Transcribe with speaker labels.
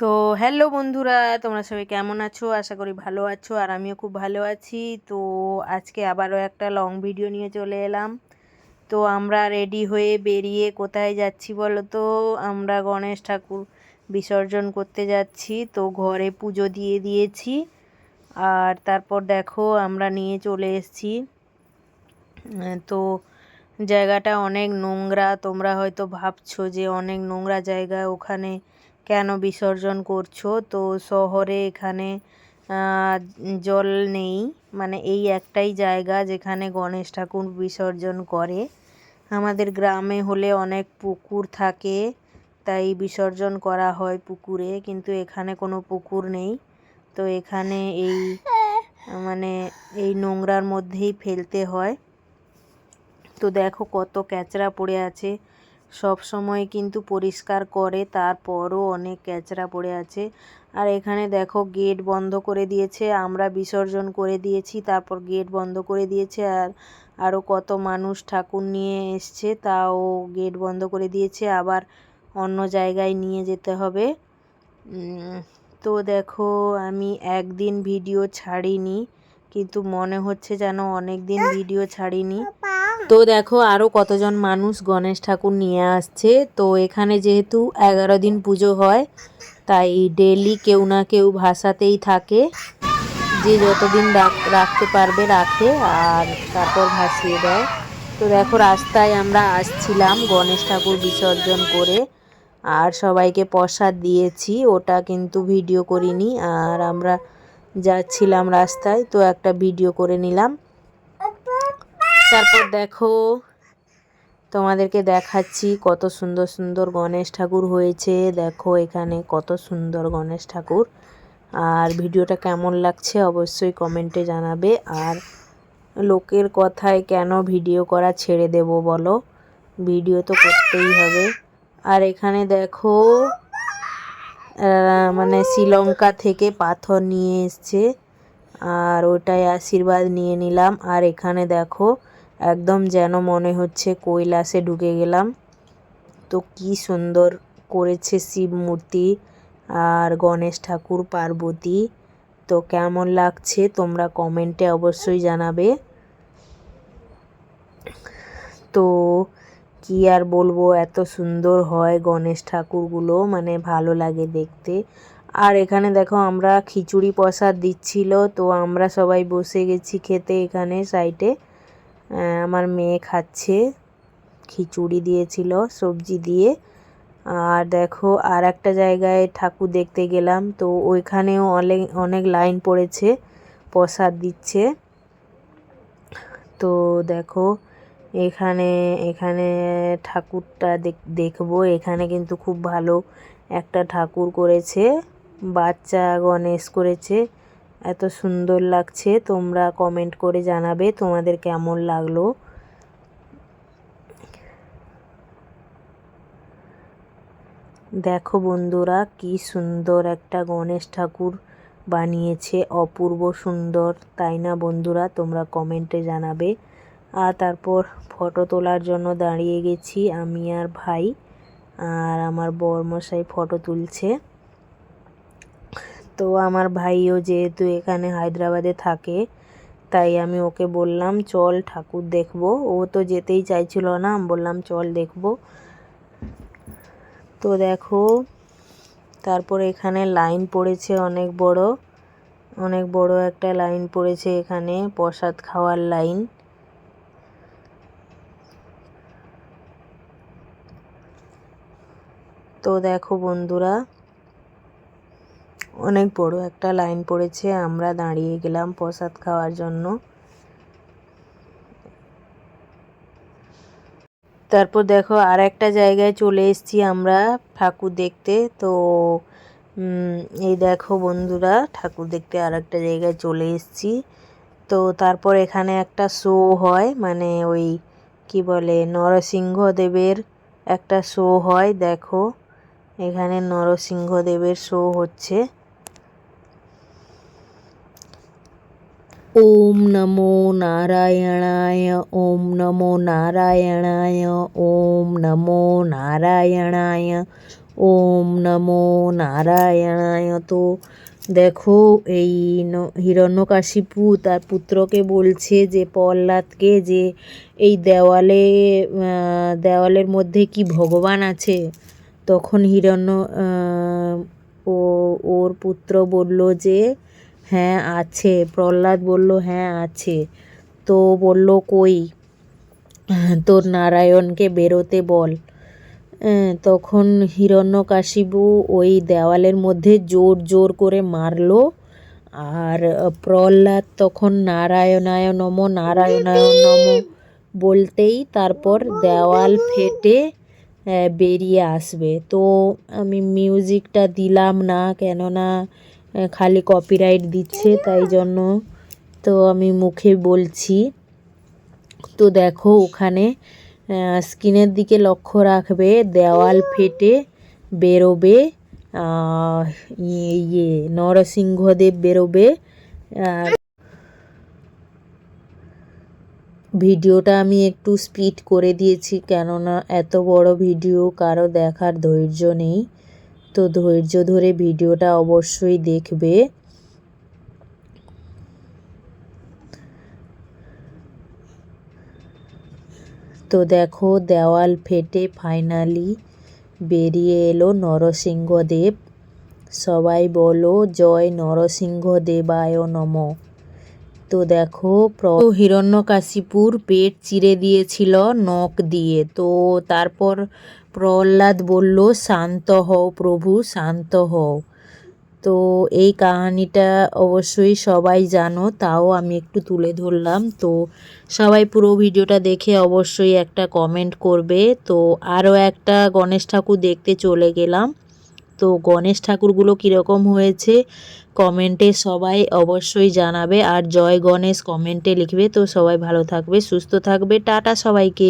Speaker 1: তো হ্যালো বন্ধুরা, তোমরা সবাই কেমন আছো? আশা করি ভালো আছো আর আমিও খুব ভালো আছি। তো আজকে আবারও একটা লং ভিডিও নিয়ে চলে এলাম। তো আমরা রেডি হয়ে বেরিয়ে কোথায় যাচ্ছি বলো তো আমরা গণেশ ঠাকুর বিসর্জন করতে যাচ্ছি। তো ঘরে পুজো দিয়ে দিয়েছি। আর তারপর দেখো আমরা নিয়ে চলে এসেছি। তো জায়গাটা অনেক নোংরা, তোমরা হয়তো ভাবছ যে অনেক নোংরা জায়গা ওখানে। কেন বিসর্জন করছ? তো শহরে এখানে জল নেই। মানে এই একটাই জায়গা যেখানে গণেশ ঠাকুর বিসর্জন করে। আমাদের গ্রামে হলে অনেক পুকুর থাকে, তাই বিসর্জন করা হয় পুকুরে, কিন্তু এখানে কোনো পুকুর নেই। তো এখানে এই মানে এই নোংরার মধ্যেই ফেলতে হয়। তো দেখো কত ক্যাচড়া পড়ে আছে। সব সময় কিন্তু পরিষ্কার করে তারপরও অনেক ক্যাচরা পড়ে আছে। আর এখানে দেখো গেট বন্ধ করে দিয়েছে আমরা বিসর্জন করে দিয়েছি তারপর গেট বন্ধ করে দিয়েছে আর আরও কত মানুষ ঠাকুর নিয়ে এসছে তাও গেট বন্ধ করে দিয়েছে আবার অন্য জায়গায় নিয়ে যেতে হবে। তো দেখো আমি একদিন ভিডিও ছাড়িনি কিন্তু মনে হচ্ছে যেন অনেক দিন ভিডিও ছাড়িনি। তো দেখো আরও কতজন মানুষ গণেশ ঠাকুর নিয়ে আসছে। তো এখানে যেহেতু এগারো দিন পুজো হয়, তাই ডেলি কেউ না কেউ ভাসাতেই থাকে। যে যতদিন রাখতে পারবে রাখে আর তারপর ভাসিয়ে দেয়। তো দেখো রাস্তায় আমরা আসছিলাম গণেশ ঠাকুর বিসর্জন করে, আর সবাইকে প্রসাদ দিয়েছি। ওটা কিন্তু ভিডিও করিনি, আর আমরা যাচ্ছিলাম রাস্তায়, তো একটা ভিডিও করে নিলাম। তারপর দেখো, তোমাদেরকে দেখাচ্ছি কত সুন্দর সুন্দর গণেশ ঠাকুর হয়েছে। দেখো এখানে কত সুন্দর গণেশ ঠাকুর। আর ভিডিওটা কেমন লাগছে অবশ্যই কমেন্টে জানাবে। আর লোকের কথায় কেন ভিডিও করা ছেড়ে দেব বলো? ভিডিও তো করতেই হবে। আর এখানে দেখো মানে শ্রীলঙ্কা থেকে পাথর নিয়ে এসছে। আর ওটাই আশীর্বাদ নিয়ে নিলাম। আর এখানে দেখো একদম যেন মনে হচ্ছে কৈলাসে ঢুকে গেলাম। তো কি সুন্দর করেছে শিব মূর্তি আর গণেশ ঠাকুর, পার্বতী। তো কেমন লাগছে তোমরা কমেন্টে অবশ্যই জানাবে। তো কি আর বলব, এত সুন্দর হয় গণেশ ঠাকুরগুলো মানে ভালো লাগে দেখতে। আর এখানে দেখো আমরা খিচুড়ি প্রসাদ দিচ্ছিল, তো আমরা সবাই বসে গেছি খেতে এখানে সাইডে। আমার মেয়ে খাচ্ছে, খিচুড়ি দিয়েছিল, সবজি দিয়ে। আর দেখো, আর একটা জায়গায় ঠাকুর দেখতে গেলাম, তো ওইখানেও অনেক অনেক লাইন পড়েছে, প্রসাদ দিচ্ছে। তো দেখো, এখানে এখানে ঠাকুরটা দেখব, এখানে কিন্তু খুব ভালো একটা ঠাকুর করেছে, বাচ্চা গণেশ করেছে। এত সুন্দর লাগছে, তোমরা কমেন্ট করে জানাবে তোমাদের কেমন লাগল। দেখো বন্ধুরা, কি সুন্দর একটা গণেশ ঠাকুর বানিয়েছে, অপূর্ব সুন্দর, তাই না বন্ধুরা? তোমরা কমেন্টে জানাবে। আর তারপর ফটো তোলার জন্য দাঁড়িয়ে গেছি আমি আর ভাই, আর আমার বরমশাই ফটো তুলছে। তো আমার ভাইও যেহেতু এখানে হায়দ্রাবাদে থাকে, তাই আমি ওকে বললাম, চল ঠাকুর দেখব। ও তো যেতেই চাইছিল না, আমি বললাম, চল দেখব। তো দেখো, তারপর এখানে লাইন পড়েছে অনেক বড় অনেক বড় একটা লাইন পড়েছে এখানে, প্রসাদ খাওয়ার লাইন। তো দেখো বন্ধুরা অনেক বড় একটা লাইন পড়েছে, আমরা দাঁড়িয়ে গেলাম প্রসাদ খাওয়ার জন্য। তারপর দেখো আর একটা জায়গায় চলে এসেছি আমরা ঠাকুর দেখতে। তো এই দেখো বন্ধুরা, ঠাকুর দেখতে আর একটা জায়গায় চলে এসছি। তো, তারপর এখানে একটা শো হয় মানে ওই কি বলে, নরসিংহদেবের একটা শো হয়, দেখো। এখানে নরসিংহদেবের শো হচ্ছে। ওম নমো নারায়ণায় ওম নমো নারায়ণায় ওম নমো নারায়ণায় ওম নমো নারায়ণায় তো দেখো এই হিরণ্যকাশিপু তার পুত্রকে বলছে যে, প্রহ্লাদকে যে, এই দেওয়ালে দেওয়ালের মধ্যে কি ভগবান আছে? তখন হিরণ্য ও ওর পুত্র বলল যে হ্যাঁ আছে। প্রহ্লাদ বলল হ্যাঁ আছে। তো বলল কই? তোর নারায়ণকে বেরোতে বল। আহ, তখন হিরণ্যকাশিবু ওই দেওয়ালের মধ্যে জোর জোর করে মারলো আর প্রহ্লাদ তখন নারায়ণায় নম নারায়ণায় নম বলতেই তারপর দেওয়াল ফেটে বেরিয়ে আসবে। তো আমি মিউজিকটা দিলাম না কেননা খালি কপিরাইট দিচ্ছে, তাই জন্য তো আমি মুখে বলছি। তো দেখো ওখানে স্ক্রিনের দিকে লক্ষ্য রাখবে, দেওয়াল ফেটে বেরোবে ইয়ে নরসিংহদেব বেরোবে। ভিডিওটা আমি একটু স্পিড করে দিয়েছি, কেননা এত বড় ভিডিও, কারও দেখার ধৈর্য নেই। তো ধৈর্য ধরে ভিডিওটা অবশ্যই দেখবে। তো দেখো, দেওয়াল ফেটে ফাইনালি বেরিয়ে এলো নরসিংহদেব। সবাই বলো, জয় নরসিংহদেবায় নম। তো দেখো, প্র- হিরণ্যকাশিপুর পেট চিরে দিয়েছিল নখ দিয়ে। তো তারপর প্রহ্লাদ বলল, শান্ত হও প্রভু, শান্ত হও। তো এই কাহিনীটা অবশ্যই সবাই জানো, তাও আমি একটু তুলে ধরলাম। তো সবাই পুরো ভিডিওটা দেখে অবশ্যই একটা কমেন্ট করবে। তো আরও একটা গণেশ ঠাকুর দেখতে চলে গেলাম। তো গণেশ ঠাকুরগুলো কীরকম হয়েছে কমেন্টে সবাই অবশ্যই জানাবে। আর জয় গণেশ কমেন্টে লিখবে। তো সবাই ভালো থাকবে, সুস্থ থাকবে। টাটা সবাইকে।